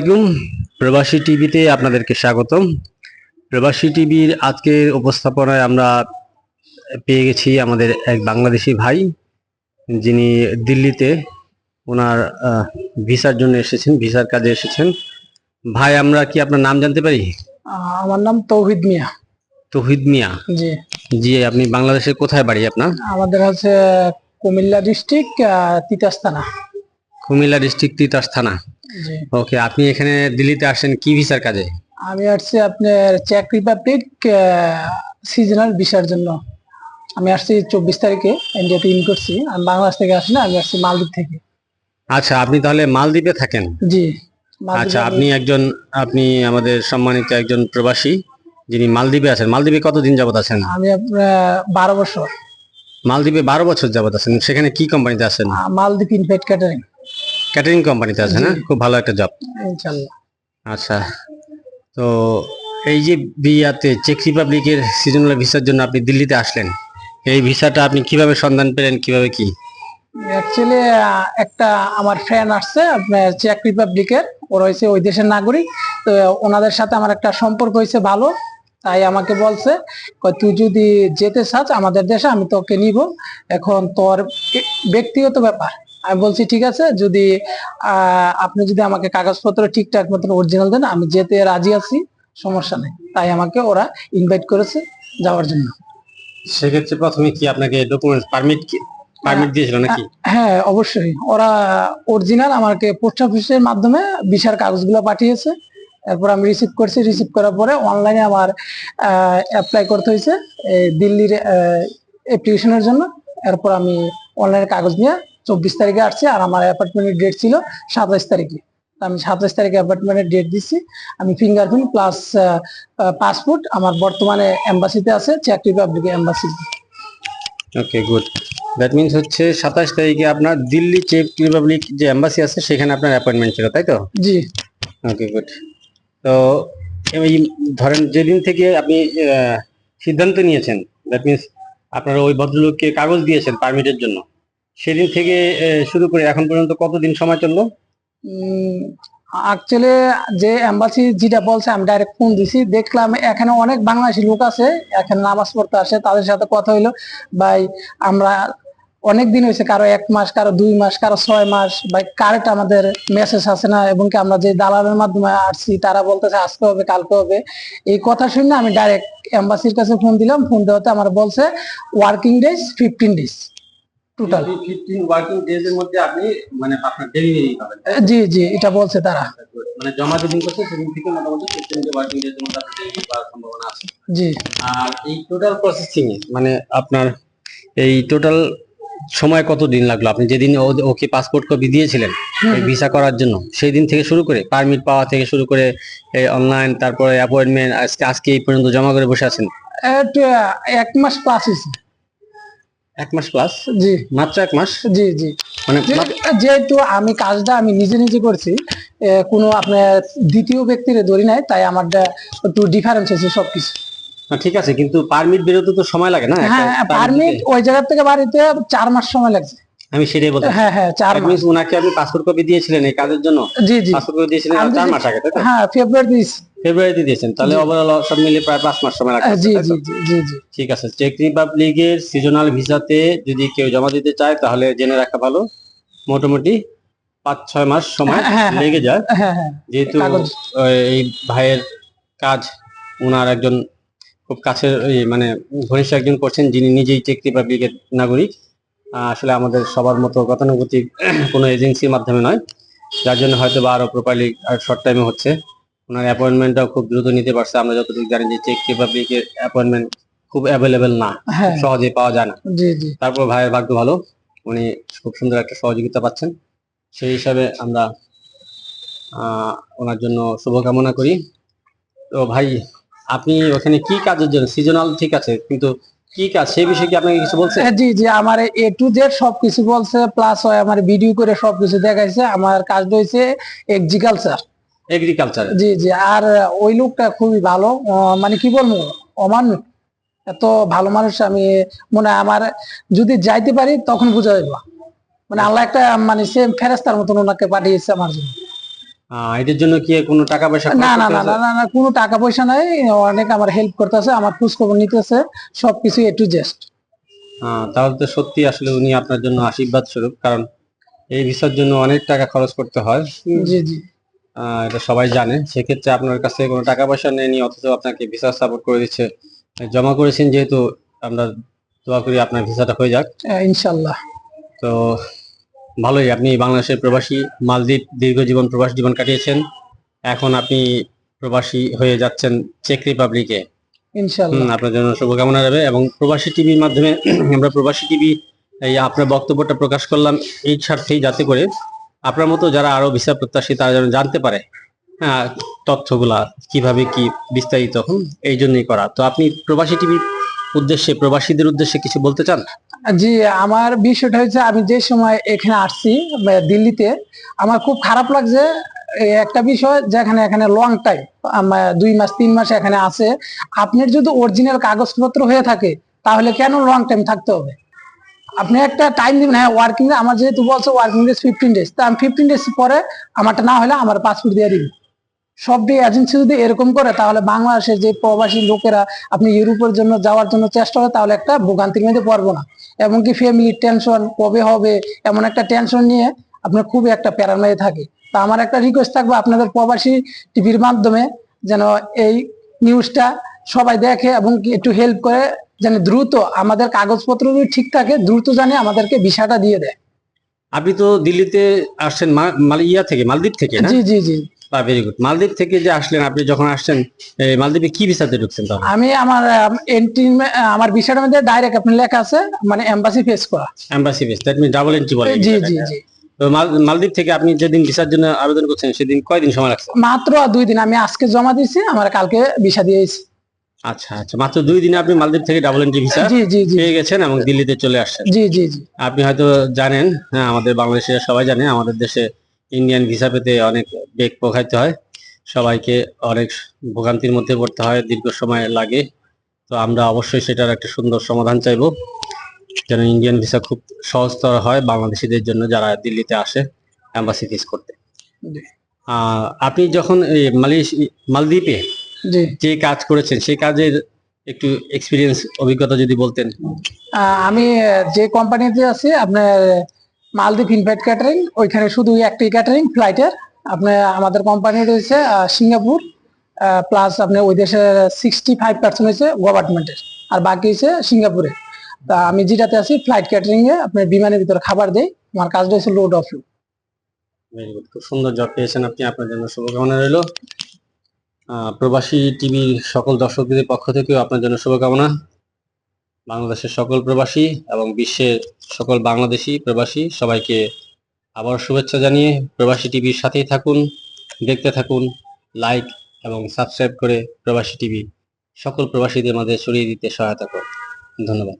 আলাইকুম। প্রবাসী টিভিতে আপনাদেরকে স্বাগতম। প্রবাসী টিভির আজকের উপস্থাপনায় আমরা পেয়ে গেছি আমাদের এক বাংলাদেশি ভাই। যিনি দিল্লিতে ওনার ভিসার জন্য এসেছেন ভিসার কাজে এসেছেন। ভাই আমরা কি আপনার নাম জানতে পারি? আমার নাম তৌহিদ মিয়া। তৌহিদ মিয়া। জি। জি আপনি বাংলাদেশের কোথায় বাড়ি আপনার? আমাদের হচ্ছে কুমিল্লা ডিস্ট্রিক্ট তিতাস থানা। কুমিল্লা ডিস্ট্রিক্ট তিতাস থানা। ওকে আপনি এখানে দিল্লিতে আসেন কি ভিসার কাজে? আমি আসছি আপনার চেক রিপাবলিক সিজনাল ভিসার জন্য। আমি আসছি চব্বিশ তারিখে ইন্ডিয়াতে ইন করছি। আমি বাংলাদেশ থেকে আসি না আমি আসছি মালদ্বীপ থেকে। আচ্ছা আপনি তাহলে মালদ্বীপে থাকেন? জি আচ্ছা আপনি একজন আপনি আমাদের সম্মানিত একজন প্রবাসী যিনি মালদ্বীপে আছেন। মালদ্বীপে কতদিন যাবত আছেন? আমি বারো বছর। মালদ্বীপে বারো বছর যাবত আছেন। সেখানে কি কোম্পানিতে আছেন? মালদ্বীপ ইনফেক্ট ক্যাটারিং। ক্যাটারিং কোম্পানিতে আছে না? খুব ভালো একটা জব আচ্ছা তো এই যে বিয়াতে চেক রিপাবলিকের সিজনাল ভিসার জন্য আপনি দিল্লিতে আসলেন এই ভিসাটা আপনি কীভাবে সন্ধান পেলেন কীভাবে কি? অ্যাকচুয়ালি একটা আমার ফ্রেন্ড আসছে আপনার চেক রিপাবলিকের ওরা হয়েছে ওই দেশের নাগরিক তো ওনাদের সাথে আমার একটা সম্পর্ক হয়েছে ভালো তাই আমাকে বলছে তুই যদি যেতে চাস আমাদের দেশে আমি তোকে নিব। এখন তোর ব্যক্তিগত ব্যাপার আমি বলছি ঠিক আছে যদি আপনি যদি আমাকে কাগজপত্র ঠিকঠাক মতন অরিজিনাল দেন আমি যেতে রাজি আছি সমস্যা নেই। তাই আমাকে ওরা ইনভাইট করেছে যাওয়ার জন্য। সেক্ষেত্রে প্রথমে কি আপনাকে ডকুমেন্টস পারমিট কি? পারমিট দিয়েছিল নাকি? হ্যাঁ অবশ্যই। ওরা অরিজিনাল আমাকে পোস্ট অফিসের মাধ্যমে ভিসার কাগজগুলো পাঠিয়েছে। এরপর আমি রিসিভ করছি। রিসিভ করার পরে অনলাইনে আমার অ্যাপ্লাই করতে হয়েছে এই দিল্লির অ্যাপ্লিকেশনের জন্য। এরপর আমি অনলাইনে কাগজ নিয়ে চব্বিশ তারিখে আসছে আর আমার অ্যাপার্টমেন্টের ডেট ছিল সাতাইশ তারিখে। আমি সাতাইশ তারিখে অ্যাপার্টমেন্টের ডেট দিচ্ছি। আমি ফিঙ্গারপ্রিন্ট প্লাস পাসপোর্ট আমার বর্তমানে এম্বাসিতে আছে check Republic embassy okay good that means হচ্ছে সাতাশ তারিখে আপনার দিল্লি চেক রিপাবলিক যে এম্বাসি আছে সেখানে আপনার অ্যাপয়েন্টমেন্ট ছিল তাই তো? জি। ওকে গুড তো এই ধরেন যেদিন থেকে আপনি সিদ্ধান্ত নিয়েছেন দ্যাট মিনস আপনারা ওই ভদ্রলোককে কাগজ দিয়েছেন পারমিটের জন্য। সেদিন থেকে শুরু করে এখন পর্যন্ত কতদিন সময় চলল? অ্যাকচুয়ালি যে এম্বাসি যেটা বলছে, আমি ডাইরেক্ট ফোন দিছি। দেখলাম এখানে অনেক বাংলাদেশি লোক আছে, এখানে নামাজ পড়তে আসে, তাদের সাথে কথা হইল। ভাই, আমরা অনেক দিন হয়েছে কারও এক মাস, কারও দুই মাস, কারও ছয় মাস। ভাই কারেক্ট আমাদের মেসেজ আছে না এবং কি আমরা যে দালালের মাধ্যমে আসছি, তারা বলতেছে, আজকে হবে, কালকে হবে। এই কথা শুনে আমি ডাইরেক্ট এম্বাসির কাছে ফোন দিলাম। ফোন দেওয়াতে আমার বলছে working days fifteen days total fifteen working days এর মধ্যে আপনি মানে আপনার ডেলিভারি পাবেন জি জি এটা বলছে তারা। মানে জমা যেদিন করছে সেদিন থেকে মোটামুটি ফিফটিন ওয়ার্কিং ডেজ এর মধ্যে আপনার ডেলিভারি পাওয়ার সম্ভাবনা আছে। জি। আর এই টোটাল প্রসেসিং এ মানে আপনার এই টোটাল সময় কত দিন লাগল? আপনি যেদিন ওকে পাসপোর্ট কপি দিয়েছিলেন ভিসা করার জন্য সেই দিন থেকে শুরু করে পারমিট পাওয়া থেকে শুরু করে অনলাইন তারপরে অ্যাপয়েন্টমেন্ট আজকে আজকে এই পর্যন্ত জমা করে বসে আছেন? এক মাস প্লাস হয়েছে। এক মাস প্লাস জি। মাত্র এক মাস? জি জি। মানে যেহেতু আমি কাজটা আমি নিজে নিজে করছি কোনো আপনার দ্বিতীয় ব্যক্তির ধরি নাই তাই আমারটা একটু ডিফারেন্স হয়েছে সবকিছু। ঠিক আছে কিন্তু পারমিট বেরোতে তো সময় লাগে না হ্যাঁ পারমিট ওই জায়গা থেকে বাড়িতে চার মাস সময় লাগছে। আমি সেটাই বলতে হ্যাঁ হ্যাঁ চার মাস। উনাকে আপনি পাসপোর্ট কপি দিয়েছিলেন এই কাজের জন্য? জি জি। পাসপোর্ট কপি দিয়েছিলেন চার মাস আগে তাই হ্যাঁ ফেব্রুয়ারি ফেব্রুয়ারিতে দিয়েছেন। তাহলে ওভারঅল সব মিলিয়ে প্রায় পাঁচ মাস সময় লাগবে। জি জি জি জি জি। ঠিক আছে। চেক রিপাবলিকের সিজনাল ভিসাতে যদি কেউ জমা দিতে চায় তাহলে জেনে রাখা ভালো। মোটামুটি পাঁচ ছয় মাস সময় হ্যাঁ, হ্যাঁ। লেগে যায়। হ্যাঁ হ্যাঁ যেহেতু এই ভাইয়ের কাজ উনার একজন খুব কাছের মানে ঘনিষ্ঠ একজন করছেন যিনি নিজেই চেক রিপাবলিকের নাগরিক। আসলে আমাদের সবার মতো গতানুগতিক কোনো এজেন্সির মাধ্যমে নয়। যার জন্য হয়তো বা আরও প্রপারলি আর শর্ট টাইমে হচ্ছে। ওনার অ্যাপয়েন্টমেন্টটাও খুব দ্রুত নিতে পারছে। আমরা যতটুকু জানি যে চেক রিপাবলিকের অ্যাপয়েন্টমেন্ট খুব অ্যাভেলেবেল না। হ্যাঁ। সহজে পাওয়া যায় না। তারপর ভাইয়ের ভাগ্য ভালো। উনি খুব সুন্দর একটা সহযোগিতা পাচ্ছেন। সেই হিসাবে আমরা আহ, ওনার জন্য শুভকামনা করি। তো ভাই আপনি ওখানে কি কাজের জন্য? সিজনাল ঠিক আছে কিন্তু কি কাজ? সেই বিষয়ে কি আপনাকে কিছু বলছে? হ্যাঁ, জি জি আমার এ টু জেড সবকিছু বলছে প্লাস আমার ভিডিও করে সবকিছু দেখাইছে আমার কাজটা হয়েছে এগ্রিকালচার এগ্রিকালচার জি জি আর ওই লোকটা খুবই ভালো মানে কি বলব অমান্য এত ভালো মানুষ আমি মনে হয় আমার যদি যাইতে পারি তখন বুঝা যাবে মানে আল্লাহ একটা মানে সে ফেরেস্তার মতন ওনাকে পাঠিয়েছে আমার জন্য। এটার জন্য কি কোনো টাকা পয়সা না না না না না না কোনো টাকা পয়সা নাই। অনেক আমার হেল্প করতেছে আমার খোঁজ খবর নিতেছে সবকিছু এ টু জেস্ট তাহলে তো সত্যি আসলে উনি আপনার জন্য আশীর্বাদ স্বরূপ কারণ এই ভিসার জন্য অনেক টাকা খরচ করতে হয়। জি জি। এটা সবাই জানে। সেক্ষেত্রে আপনার কাছ কোনো টাকা পয়সা নেয়নি অথচ আপনাকে ভিসা সাপোর্ট করে দিচ্ছে। জমা করেছেন যেহেতু আমরা দোয়া করি আপনার ভিসাটা হয়ে যাক। ইনশাল্লাহ। তো ভালোই আপনি বাংলাদেশের প্রবাসী মালদ্বীপ দীর্ঘ জীবন প্রবাস জীবন কাটিয়েছেন। এখন আপনি প্রবাসী হয়ে যাচ্ছেন চেক রিপাবলিকে আপনার জন্য শুভকামনা রবে এবং প্রবাসী টিভির মাধ্যমে আমরা প্রবাসী টিভি এই আপনার বক্তব্যটা প্রকাশ করলাম এই স্বার্থেই যাতে করে আপনার মতো যারা আরও ভিসা প্রত্যাশী তারা যেন জানতে পারে হ্যাঁ তথ্যগুলা কীভাবে কি বিস্তারিত হুম, এই জন্যই করা। তো আপনি প্রবাসী টিভির উদ্দেশ্যে, প্রবাসীদের উদ্দেশ্যে কিছু বলতে চান? জি, আমার বিষয়টা হচ্ছে আমি যে সময় এখানে আসছি দিল্লিতে, আমার খুব খারাপ লাগছে একটা বিষয় যেখানে, এখানে লং টাইম দুই মাস, তিন মাস এখানে আছে। আপনার যদি অরিজিনাল কাগজপত্র হয়ে থাকে, তাহলে কেন লং টাইম থাকতে হবে? আপনি একটা টাইম দিবেন হ্যাঁ ওয়ার্কিং আমার যেহেতু বলছে ওয়ার্কিং ডেজ ফিফটিন ডেজ তা আমি ফিফটিন ডেজ পরে আমারটা না হলে আমার পাসপোর্ট দিয়ে দিবি সব ডে এজেন্সি যদি এরকম করে তাহলে বাংলাদেশের যে প্রবাসী লোকেরা আপনি ইউরোপের জন্য যাওয়ার জন্য চেষ্টা করে তাহলে একটা ভোগান্তির মধ্যে পড়ব না। এমনকি ফ্যামিলির টেনশন কবে হবে এমন একটা টেনশন নিয়ে আপনার খুবই একটা প্যারার মধ্যে থাকে। তা আমার একটা রিকোয়েস্ট থাকবে আপনাদের প্রবাসী টিভির মাধ্যমে যেন এই নিউজটা সবাই দেখে এবং কি একটু হেল্প করে যেন দ্রুত আমাদের কাগজপত্র যদি ঠিক থাকে দ্রুত জানে আমাদেরকে ভিসাটা দিয়ে দেয়। আপনি তো দিল্লিতে আসছেন ইয়া থেকে মালদ্বীপ থেকে জি জি জি। বা ভেরি গুড মালদ্বীপ থেকে যে আসলেন আপনি যখন আসছেন মালদ্বীপে কি ভিসাতে ঢুকছেন তখন আমি আমার এন্ট্রি আমার ভিসাটার মধ্যে ডাইরেক্ট আপনি লেখা আছে মানে এম্বাসি ফেস করা। Embassy visa that mean double entry বলে জি জি জি। মালদ্বীপ থেকে আপনি যেদিন ভিসার জন্য আবেদন করছেন সেদিন কয়দিন সময় লাগছে? মাত্র দুই দিন আমি আজকে জমা দিয়েছি আমার কালকে ভিসা দিয়েছি। আচ্ছা আচ্ছা মাত্র দুই দিনে আপনি মালদ্বীপ থেকে ডাবল এন্ট্রি ভিসা জি জি জি। পেয়ে গেছেন এবং দিল্লিতে চলে আসছেন। জি জি জি। আপনি হয়তো জানেন হ্যাঁ আমাদের বাংলাদেশের সবাই জানে আমাদের দেশে ইন্ডিয়ান ভিসা পেতে অনেক বেগ পোখাইতে হয়। সবাইকে অনেক ভোগান্তির মধ্যে পড়তে হয় দীর্ঘ সময় লাগে। তো আমরা অবশ্যই সেটার একটা সুন্দর সমাধান চাইব। যেন ইন্ডিয়ান ভিসা খুব সহজতর হয় বাংলাদেশিদের জন্য যারা দিল্লিতে আসে অ্যাম্বাসি ফিস করতে। আপনি যখন মালদ্বীপে যে কাজ করেছেন সেই কাজের একটু এক্সপিরিয়েন্স অভিজ্ঞতা যদি বলতেন। আমি যে কোম্পানিতে আছি আপনার মালদ্বীপ ইনভাইট ক্যাটারিং ওইখানে শুধু একটাই ক্যাটারিং ফ্লাইটের আপনার আমাদের কোম্পানি রয়েছে সিঙ্গাপুর প্লাস আপনার ওই দেশের সিক্সটি ফাইভ পার্সেন্ট হয়েছে গভর্নমেন্টের আর বাকি হচ্ছে সিঙ্গাপুরে। তা আমি যেটাতে আছি ফ্লাইট ক্যাটারিং এ আপনার বিমানের ভিতরে খাবার দেই, আমার কাজটা হচ্ছে load of load very good খুব সুন্দর জব পেয়েছেন আপনি, আপনার জন্য শুভকামনা রইল। প্রবাসী টিভির সকল দর্শকদের পক্ষ থেকেও আপনার জন্য শুভকামনা। বাংলাদেশের সকল প্রবাসী এবং বিশ্বের সকল বাংলাদেশি প্রবাসী সবাইকে আবার শুভেচ্ছা জানিয়ে প্রবাসী টিভির সাথেই থাকুন, দেখতে থাকুন লাইক এবং সাবস্ক্রাইব করে প্রবাসী টিভি সকল প্রবাসীদের মাঝে ছড়িয়ে দিতে সহায়তা করুন। ধন্যবাদ।